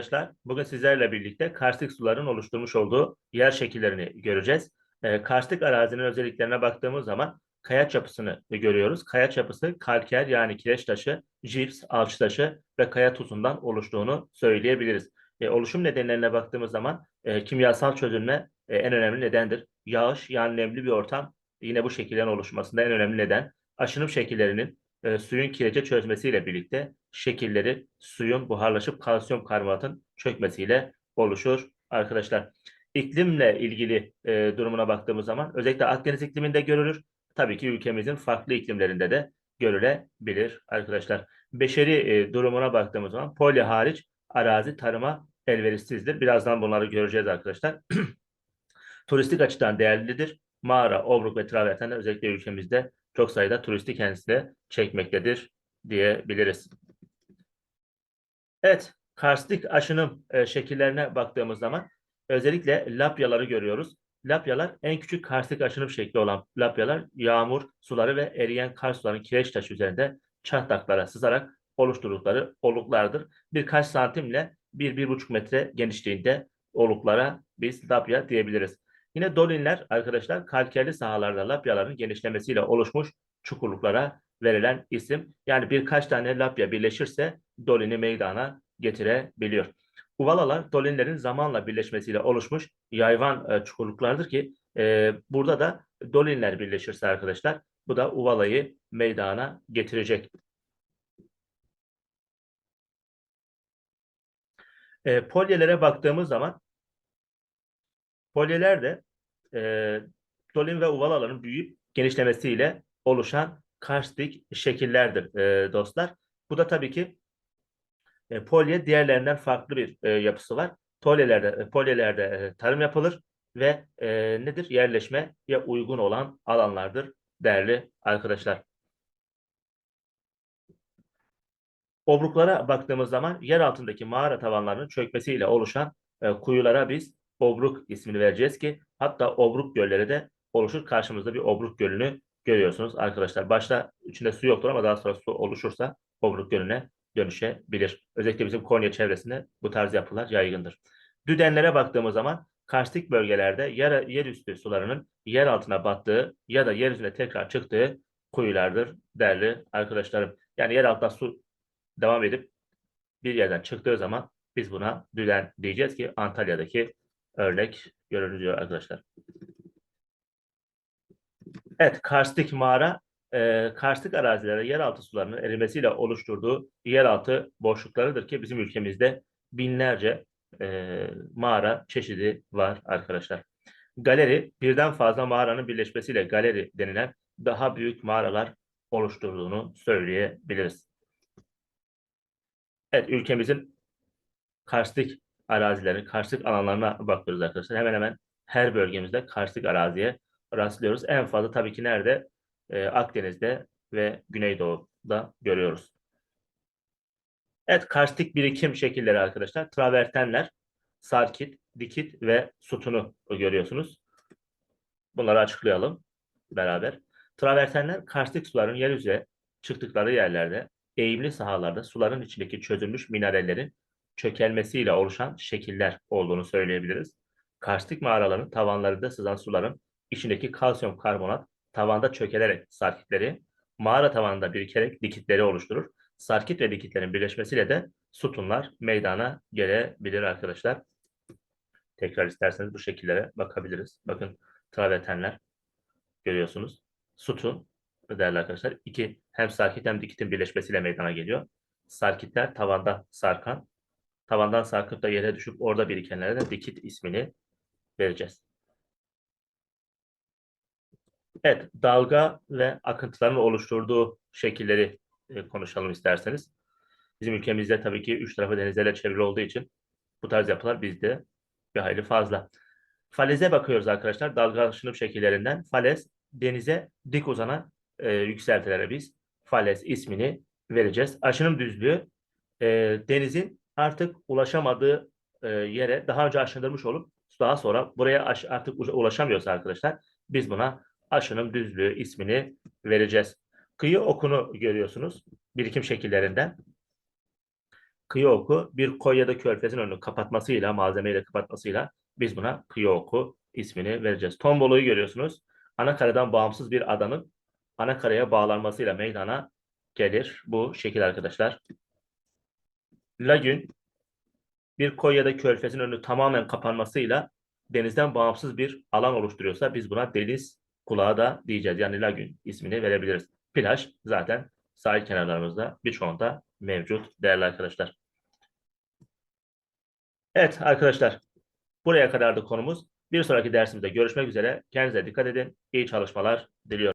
arkadaşlar. Bugün sizlerle birlikte karstik suların oluşturmuş olduğu yer şekillerini göreceğiz. Ee, karstik arazinin özelliklerine baktığımız zaman kayaç yapısını görüyoruz. Kayaç yapısı kalker yani kireç taşı, jips, alçı taşı ve kaya tuzundan oluştuğunu söyleyebiliriz. Ee, oluşum nedenlerine baktığımız zaman e, kimyasal çözülme e, en önemli nedendir. Yağış yani nemli bir ortam yine bu şekillerin oluşmasında en önemli neden. Aşınım şekillerinin e, suyun kirece çözmesiyle birlikte şekilleri suyun buharlaşıp kalsiyum karbonatın çökmesiyle oluşur arkadaşlar. İklimle ilgili e, durumuna baktığımız zaman özellikle Akdeniz ikliminde görülür. Tabii ki ülkemizin farklı iklimlerinde de görülebilir arkadaşlar. Beşeri e, durumuna baktığımız zaman polya hariç arazi tarıma elverişsizdir. Birazdan bunları göreceğiz arkadaşlar. Turistik açıdan değerlidir. Mağara, Obruk ve Travertenler özellikle ülkemizde çok sayıda turisti kendisine çekmektedir diyebiliriz. Evet, karstik aşınım e, şekillerine baktığımız zaman özellikle lapyaları görüyoruz. Lapyalar en küçük karstik aşınım şekli olan lapyalar yağmur suları ve eriyen kar sularının kireç taşı üzerinde çatlaklara sızarak oluşturdukları oluklardır. Birkaç santimle 1-1,5 metre genişliğinde oluklara biz lapya diyebiliriz. Yine dolinler arkadaşlar kalkerli sahalarda lapyaların genişlemesiyle oluşmuş çukurluklara verilen isim. Yani birkaç tane lapya birleşirse dolini meydana getirebiliyor. Uvalalar dolinlerin zamanla birleşmesiyle oluşmuş yayvan e, çukurluklardır ki e, burada da dolinler birleşirse arkadaşlar bu da uvalayı meydana getirecek. E, polyelere baktığımız zaman polyeler de e, dolin ve uvalaların büyüyüp genişlemesiyle oluşan karstik şekillerdir e, dostlar. Bu da tabii ki e, polye diğerlerinden farklı bir e, yapısı var. Polyelerde, e, polyelerde e, tarım yapılır ve e, nedir? Yerleşmeye uygun olan alanlardır değerli arkadaşlar. Obruklara baktığımız zaman yer altındaki mağara tavanlarının çökmesiyle oluşan e, kuyulara biz obruk ismini vereceğiz ki hatta obruk gölleri de oluşur. Karşımızda bir obruk gölünü görüyorsunuz arkadaşlar. Başta içinde su yoktur ama daha sonra su oluşursa obruk gölüne dönüşebilir. Özellikle bizim Konya çevresinde bu tarz yapılar yaygındır. Düdenlere baktığımız zaman karstik bölgelerde yer, yerüstü sularının yer altına battığı ya da yeryüzüne tekrar çıktığı kuyulardır değerli arkadaşlarım. Yani yer altında su devam edip bir yerden çıktığı zaman biz buna düden diyeceğiz ki Antalya'daki örnek görülüyor arkadaşlar. Evet, karstik mağara, e, karstik arazilere yeraltı sularının erimesiyle oluşturduğu yeraltı boşluklarıdır ki bizim ülkemizde binlerce e, mağara çeşidi var arkadaşlar. Galeri, birden fazla mağaranın birleşmesiyle galeri denilen daha büyük mağaralar oluşturduğunu söyleyebiliriz. Evet, ülkemizin karstik arazileri, karstik alanlarına bakıyoruz arkadaşlar. Hemen hemen her bölgemizde karstik araziye rastlıyoruz. En fazla tabii ki nerede? Ee, Akdeniz'de ve Güneydoğu'da görüyoruz. Evet, karstik birikim şekilleri arkadaşlar. Travertenler, sarkit, dikit ve sütunu görüyorsunuz. Bunları açıklayalım beraber. Travertenler karstik suların yeryüzüne çıktıkları yerlerde eğimli sahalarda suların içindeki çözülmüş minerallerin çökelmesiyle oluşan şekiller olduğunu söyleyebiliriz. Karstik mağaraların tavanlarında sızan suların içindeki kalsiyum karbonat tavanda çökelerek sarkitleri, mağara tavanında birikerek dikitleri oluşturur. Sarkit ve dikitlerin birleşmesiyle de sütunlar meydana gelebilir arkadaşlar. Tekrar isterseniz bu şekillere bakabiliriz. Bakın travertenler görüyorsunuz. Sütun değerli arkadaşlar. iki hem sarkit hem dikitin birleşmesiyle meydana geliyor. Sarkitler tavanda sarkan, tavandan sarkıp da yere düşüp orada birikenlere de dikit ismini vereceğiz. Evet, dalga ve akıntıların oluşturduğu şekilleri e, konuşalım isterseniz. Bizim ülkemizde tabii ki üç tarafı denizlerle çevrili olduğu için bu tarz yapılar bizde bir hayli fazla. Faleze bakıyoruz arkadaşlar. Dalgalanışım şekillerinden. Falez denize dik uzanan e, yükseltilere biz falez ismini vereceğiz. Aşınım düzlüğü e, denizin artık ulaşamadığı e, yere daha önce aşındırmış olup daha sonra buraya artık ulaşamıyorsa arkadaşlar biz buna aşınım düzlüğü ismini vereceğiz. Kıyı okunu görüyorsunuz birikim şekillerinden. kıyı oku bir koy ya da körfezin önünü kapatmasıyla, malzemeyle kapatmasıyla biz buna kıyı oku ismini vereceğiz. Tomboloyu görüyorsunuz. Ana kareden bağımsız bir adanın ana karaya bağlanmasıyla meydana gelir bu şekil arkadaşlar. Lagün bir koy ya da körfezin önü tamamen kapanmasıyla denizden bağımsız bir alan oluşturuyorsa biz buna deniz kulağı da diyeceğiz. Yani lagün ismini verebiliriz. Plaj zaten sahil kenarlarımızda birçoğunda mevcut değerli arkadaşlar. Evet arkadaşlar buraya kadardı konumuz. Bir sonraki dersimizde görüşmek üzere. Kendinize dikkat edin. İyi çalışmalar diliyorum.